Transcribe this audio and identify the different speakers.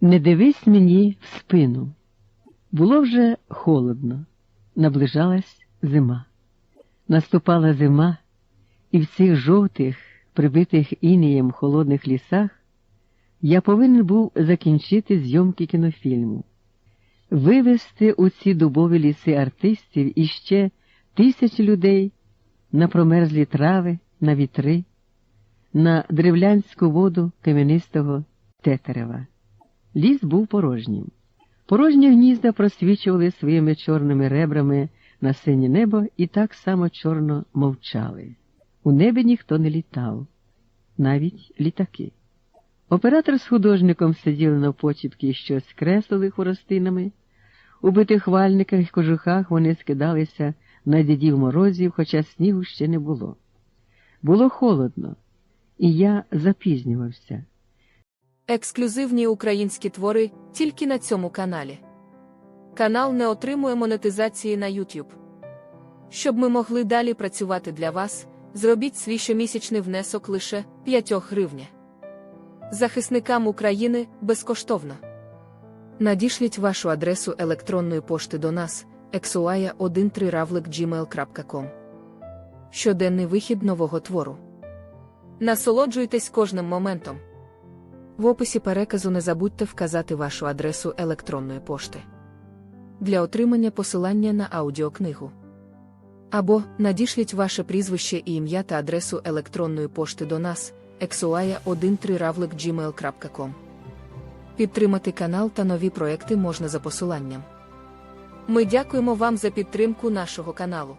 Speaker 1: Не дивись мені в спину. Було вже холодно, наближалась зима. Наступала зима, і в цих жовтих, прибитих інеєм холодних лісах я повинен був закінчити зйомки кінофільму, вивезти у ці дубові ліси артистів і ще тисячі людей на промерзлі трави, на вітри, на древлянську воду кам'янистого тетерева. Ліс був порожнім. Порожні гнізда просвічували своїми чорними ребрами на синє небо і так само чорно мовчали. У небі ніхто не літав, навіть літаки. Оператор з художником сиділи навпочіпки і щось креслили хворостинами. У битих вальниках і кожухах вони скидалися на дідів морозів, хоча снігу ще не було. Було холодно, і я запізнювався.
Speaker 2: Ексклюзивні українські твори тільки на цьому каналі. Канал не отримує монетизації на YouTube. Щоб ми могли далі працювати для вас, зробіть свій щомісячний внесок лише 5 гривня. Захисникам України безкоштовно. Надішліть вашу адресу електронної пошти до нас exuaya13ravlik.gmail.com Щоденний вихід нового твору. Насолоджуйтесь кожним моментом. В описі переказу не забудьте вказати вашу адресу електронної пошти для отримання посилання на аудіокнигу. Або надішліть ваше прізвище і ім'я та адресу електронної пошти до нас exuaya13ravlik.gmail.com Підтримати канал та нові проекти можна за посиланням. Ми дякуємо вам за підтримку нашого каналу.